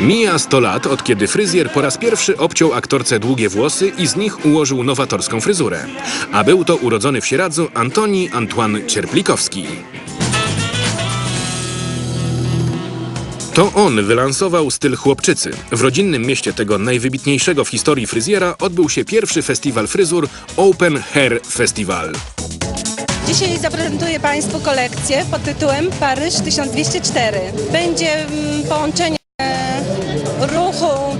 Mija 100 lat, od kiedy fryzjer po raz pierwszy obciął aktorce długie włosy i z nich ułożył nowatorską fryzurę. A był to urodzony w Sieradzu Antoni Antoine Cierplikowski. To on wylansował styl chłopczycy. W rodzinnym mieście tego najwybitniejszego w historii fryzjera odbył się pierwszy festiwal fryzur Open Hair Festival. Dzisiaj zaprezentuję Państwu kolekcję pod tytułem Paryż 1204. Będzie mm, połączenie ruchu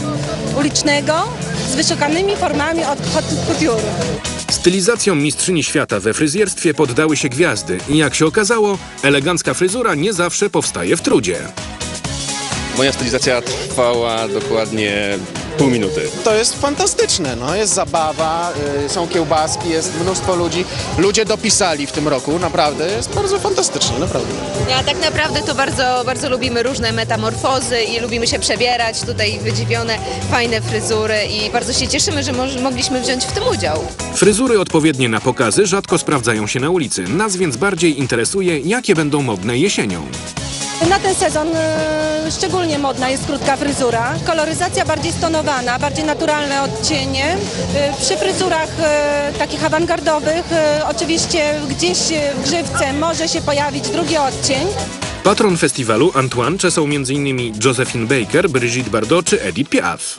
ulicznego z wyszukanymi formami od couture. Stylizacją mistrzyni świata we fryzjerstwie poddały się gwiazdy i jak się okazało, elegancka fryzura nie zawsze powstaje w trudzie. Moja stylizacja trwała dokładnie pół minuty. To jest fantastyczne, no. jest zabawa, y, są kiełbaski, jest mnóstwo ludzi. Ludzie dopisali w tym roku, naprawdę, jest bardzo fantastycznie, naprawdę. Ja tak naprawdę to bardzo, bardzo lubimy różne metamorfozy i lubimy się przebierać, tutaj wydziwione, fajne fryzury i bardzo się cieszymy, że moż- mogliśmy wziąć w tym udział. Fryzury odpowiednie na pokazy rzadko sprawdzają się na ulicy. Nas więc bardziej interesuje, jakie będą modne jesienią. Na ten sezon e, szczególnie modna jest krótka fryzura. Koloryzacja bardziej stonowana, bardziej naturalne odcienie. E, Przy fryzurach e, takich awangardowych oczywiście gdzieś w grzywce może się pojawić drugi odcień. Patron festiwalu Antoine czesą m.in. Josephine Baker, Brigitte Bardot czy Edith Piaf.